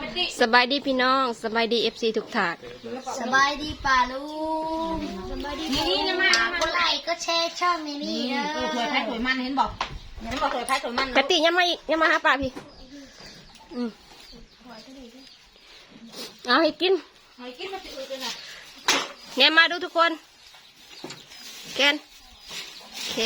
ไปติสบายดีพี่น้องสบายดีเอฟซีทุกถาดสบายดีป่าลุงสบายดีนี่นี่นะมาฝากกดไลค์ก็แชร์ช่องนี้นี่นี่เด้อเออถวยไผ่ถวยมันเห็นบอกเห็นบอกถวยไผ่ถวยมันกติยังมาอีกยังมาหาป้าพี่อืมเอาให้กินหอยกินมาติดเลยนะเนี่ยมาดูทุกคนแกนโอเค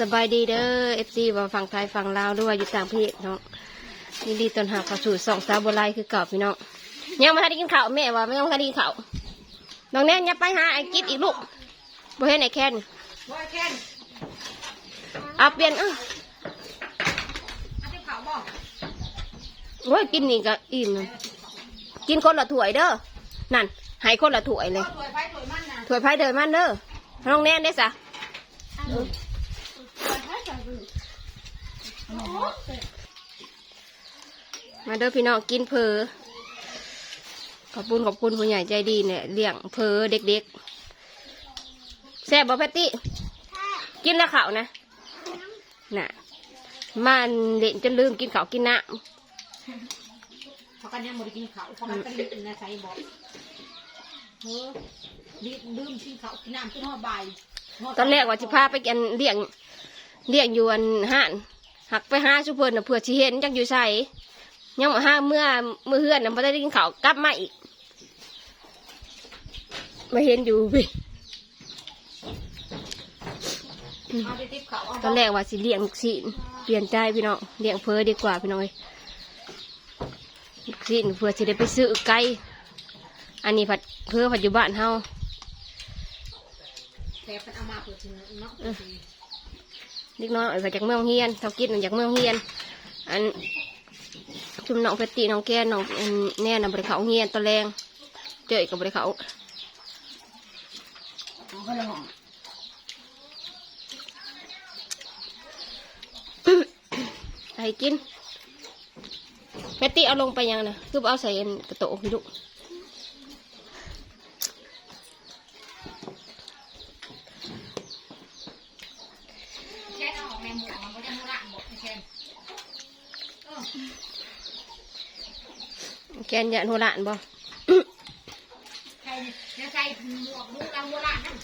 สบายดีเด้อเอฟซีว่าฝั่งไทยฝั่งลาวด้วยอยู่ต่างประเทศเนาะยินดีต้อนรับเข้าสู่สองสาวโบราณคือเก่าพี่น้องยังไม่ทันได้กินข้าวแม่ว่าไม่ต้องทันได้กินข้าวน้องแน่นอย่าไปหาไอ้กิดอีกลูกบ่เห็นไอ้แคนว่าแค่นเอาเปลี่ยนเอ้าอาทิตย์เขาบอกโอ้ยกินนี่ก็อิ่มนะกินคนละถ้วยเด้อนั่นใหายคนละถ้วยเลยถวยไผ่ถวยมันนะถ้วยไผ่เดินมันเด้อน้องแน่นได้สะ มาเด้อพี่น้องกินเพอขอบคุณขอบคุณผู้ใหญ่ใจดีเนี่ยเลี้ยงเพอเด็กๆแซ่บบ่แพตตี้กินแล้วข้าวนะน่ะมันเล่นจนลืมกินข้าวกินน้ำเขากันยังไม่ได้กินเขาเขากันก็ดื่มนะใส่บอกเออดื่มกินเขากินน้ำกินหอดใบตอนแรกว่าจะพาไปกันเลี้ยงเลี้ยงอยู่อันห้าน หักไปห้าชุเพิ่นน่ะเผื่อชีเห็นจักอยู่ใส่ยังมาห้าเมื่อเมื่อเฮือนน่ะพอได้กินข้าวกลับมาอีกมาเห็นอยู่พี่เอาไปติดเขาเอาตอนแรกว่าสิเลี้ยงสิเปลี่ยนใจพี่น้องเลี้ยงเพอดีกว่าพี่น้องเอ้ยสิเผื่อสิได้ไปซื้อไก่อันนี้ผัดเพอผัดอยู่บ้านเฮาแต่เป็นเอามาเปิดถึงเนาะ เล็กน้อยไปจากเมืองเฮียนเท่ากินจากเมืองเฮียน อันชุมน้องเพชรตีน้องแก้นน้องอันแน่นำบริเขาเฮียนตะแรงเจอกับบริเขาก็เลยหอมไอ้กินเพชรตีเอาลงไปยังนะคือเอาใส่กระโตกพี่ลูก แค่เอาออกแม่หมูมันก็จะมูระบอกแค่ แกนยันหัวหลานบ่ใส่จะใส่หมวกมูระมูระนั่น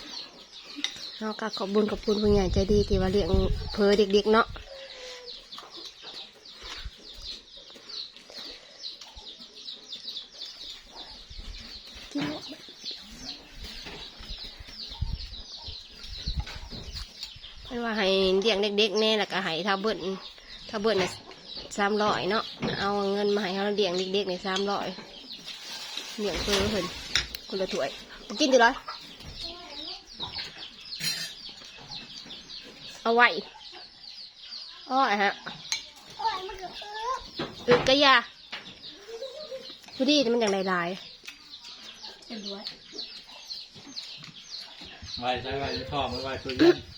เราก็ขอบบุญขอบคุณผู้ใหญ่ใจดีที่ว่าเลี้ยงเพอเด็กๆเนาะไม่ว่าให้เลี้ยงเด็กๆแน่แล้วก็ให้ถ้าเบิ้ลถ้าเบิ้ลน่ะ สามร้อยเนาะเอาเงินมาให้เขาเลี้ยงเด็กๆในสามร้อยเลี้ยงเพอเพิ่นคนละถ้วยกินดีร้อยเอาไว้อ้อยฮะอึกกะยาพอดีมันอย่างลายเป็นด้วยไว้ใช้ไว้ท้องไว้ไว้ตัวย็น ๆ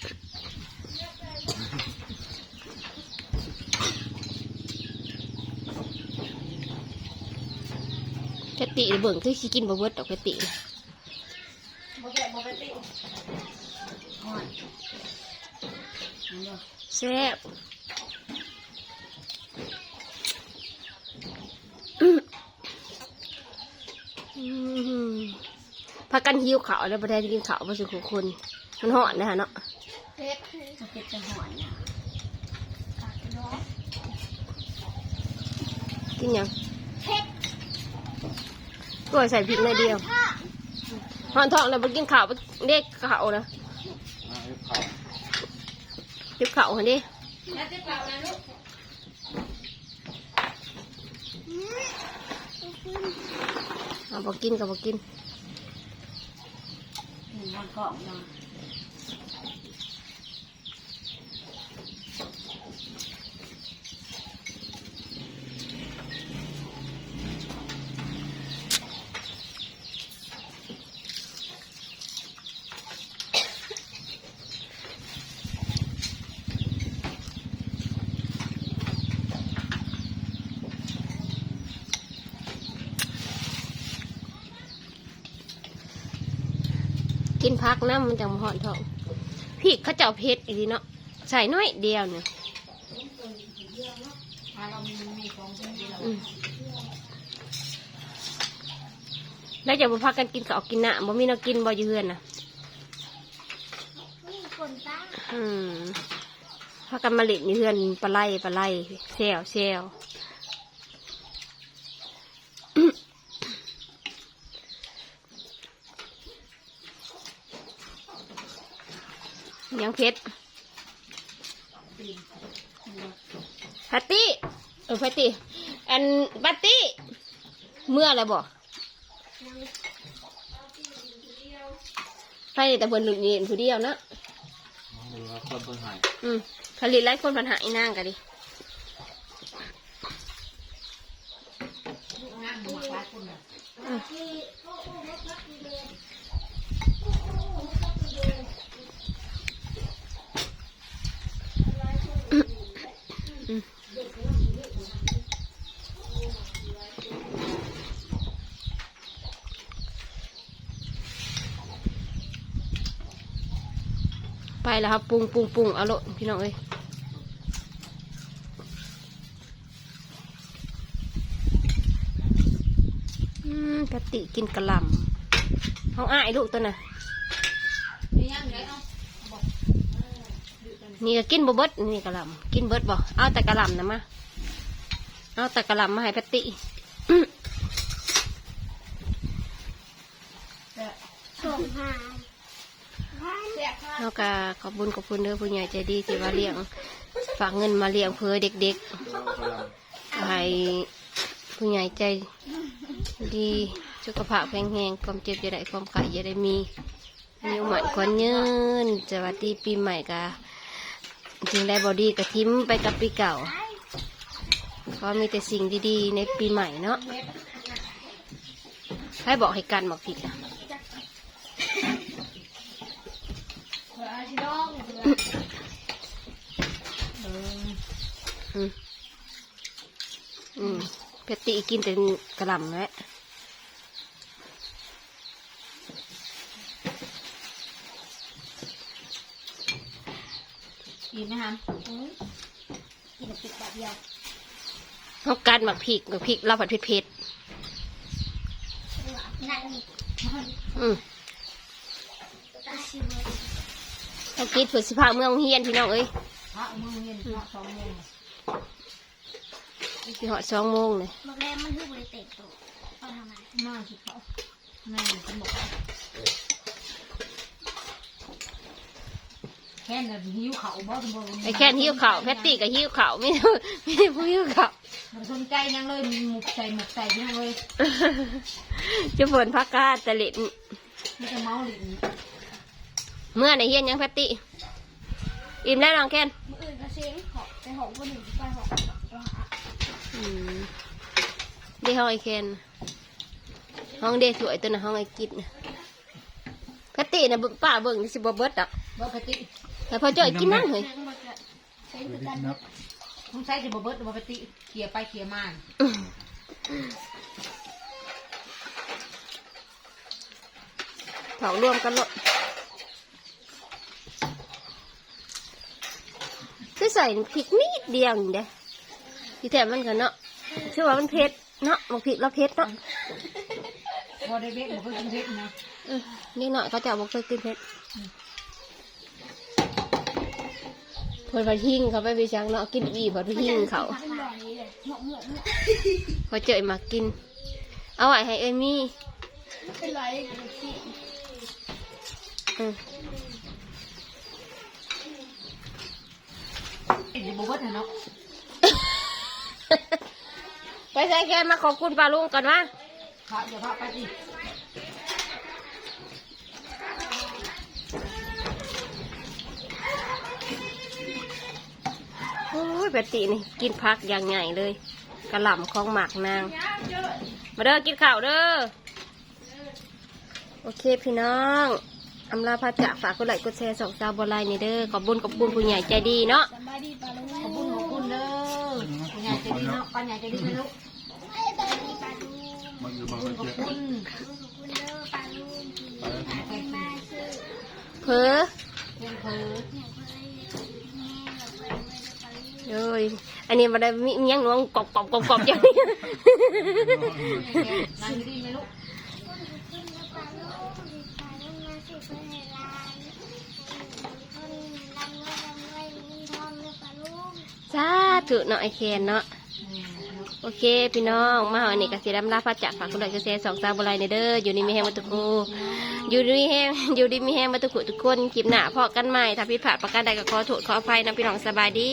แค ติเบิ่งคือสิกินบะเบิดดอกแคติน่ะโมแกะโมแกะติหอมแซ่บอืมพากันหิวขาวแล้วประเทศกินขาวมาสุขุคนมันหอนนะฮะเนาะเผ็ดจะเผ็ดจะหอนนะกินหยังเผ็ด กล้วยใส่พริกหน่อยเดียวหอนทองแล้วไปกินขาวเด็กขาวนะอ่าให้เผาเด็กขาวหันดิแล้วจะเปล่านะลูกเอาไปกินกับไปกินหนึ่งวันก่อนเนาะ พักน้ำมันจังหอนทองพริกเขาเจ้าเผ็ดอีดีเนาะใส่น้อยเดียวเนี่ยแล้วจะมาพักกันกินข้าวกินน้ำบ่มีน้กินบ่อยู่เฮือนน่ะอืมพากันมาเล่นอยู่เฮือนปลาไหลปลาไหลแซวแซว ยังเพชรแพตตี้เออแพตตี้อันบัตตี้เมื่อไรบอกใครแต่เพิ่นหลุดเย็นผู้เดียวเนาะหรือว่าคนเพิ่งหายอืมผลิตไล่คนปัญหาอีนางกันดิ งานหมากหลายคนเลย ไปแล้วครับปรุงปรุงปรุงเอาลดพี่น้องเอ้ยกะติกินกระลำห้องอ้ายลูกตัวน่ะ มีย่างไรเอาบอก นี่ก็กินบ่เบิดนี่กะหล่ำกินเบิดบ่เอาแต่กะหล่ำนะมาเอาแต่กะหล่ำมาให้แพตติส่งหาแซ่บค่ะเอากะขอบคุญขอบคุณเด้อผู้ใหญ่ใจดีที่มาเลี้ยง ฝากเงินมาเลี้ยงเพื่อเด็กเรากำลังๆให้ผู้ใหญ่ใจดีสุขภาพแข็งแรงความเจ็บจะได้ความไข่จะได้มีมีใหม่กว่ายืนสวัสดีปีใหม่กะ จริงได้บอดีกะทิ้มไปกับปีเก่าก็มีแต่สิ่งดีๆ ในปีใหม่เนาะให้บอกให้กันบอกผิดอะเผื่อชิดองเผื่อเอออืมเพชรติกินแต่กระหลำแหละ กินไหมฮะกินกับติดแบบเดียวเขากันหมักพริกหมักพริกเราผัดเผ็ดเผ็ดนั่นนี่ๆอืมตาชิบะเขากินเผื่อสิพาเมืองเฮียนพี่น้องเอ้ยพระมือเย็นพระสองโมงสิหอดสองโมงเลยบอกแล้วมันคือบริเตะตัวเอาทำไมน่าสิเขาแม่ฉันบอกว่าแค่นั้นหิวเขาบ่สมบูรณ์ไอ้แค่หิ้วข่าวแพตตี้กับหิ้วข่าวไม่ได้ไม่ได้ผู้หิ้วข่าวมันสนใจยังเลยมีหมุกใส่หมุกใส่ยังเลยจะฝนพักกาตะเลิดไม่จะเมาหลินเมื่อในเฮียนยังแพตตี้อิ่มแล้วน้องแค่นมื่ออื่นก็เซ็งขอไปหองคนหนึ่งไปหองตัวหาอืมได้ห้องไอ้แคนห้องเด็กสวยตัวน่ะห้องไอ้กิดน่ะแพตตี้น่ะเบิ่งป้าเบิ่งนี่สิบ่เบิดดอก บ่ปกติ แต่พอจ่อยกินนั่งเลยเซ็งหมดเลยเซ็งคือกันนับต้องใช้จะบ่เบิดบ่ปกติเขี่ยไปเขี่ยมาเผารวมกันหมดคือใส่พริกนิดเดียวนี่เด้ที่แท้มันกันเนาะชื่อว่ามันเผ็ดเนาะมันพริกแล้วเผ็ดเนาะบ่ได้เบ็ดบ่เคยกินเบ็ดนะเออนี่หน่อยเขาจะเอาบอกเคยกินเผ็ด เพิ่นพัดหิ้งเขาไปไปชังเนาะกินอีเพิ่นพัดหิ้งเขาเป็นแบบนี้เลยเหมาะเหมาะเหมาะพอเจอมากิน เอาไว้ให้เอมี่ไม่เป็นไรดูสิอืมเอ็ดบ่เบิดน่ะเนาะไปใส่แกนมาขอบคุณปลาลุงก่อนวะพระเดี๋ยวพระไปสิ โอ้ย แบบตินี่กินพักอย่างใหญ่เลยกระหล่ำของหมากนาง มาเด้อกินข้าวเด้อโอเคพี่น้องอำลาพระจากฝากกดไลค์กดแชร์สองสาวบอลไลน์นี่เด้อขอบบุญขอบบุญผู้ใหญ่ใจดีเนาะสบายดีปลาลูกขอบคุณขอบคุณเด้อปัญญาใจดีเนาะปัญญาใจดีนะลูกสบายดีปลาลูกมันอยู่บางขอบเจ็ดคุณขอบคุณเด้อปลาลูกที่ไปแล้วเป็นมาซื้อเพอเพื่อ นเพื่ออย่างเคยแม่เราเคยไม่ได้ปลาลูกเลยไออันนี้มันได้มีมีหยังหนวงกรอบกรอบกรอบกรอบอย่างนี้นางดีไหมลูกสาธุเนาะไอเคนเนาะ โอเค พี่น้องมาหอนี่กสิดำลาพระจักรฝากคุณหลายกระแสองสาวบหลายในเด้ออยู่ในมีแห้งมาตุกูอยู่ในมีแห้งอยู่ดีมีแห้งมาตุกุทุกคนคลิปหน้าพอกันใหม่ถ้าผิดพลาดประการใดก็ขอโทษขออภัยนะพี่น้องสบายดี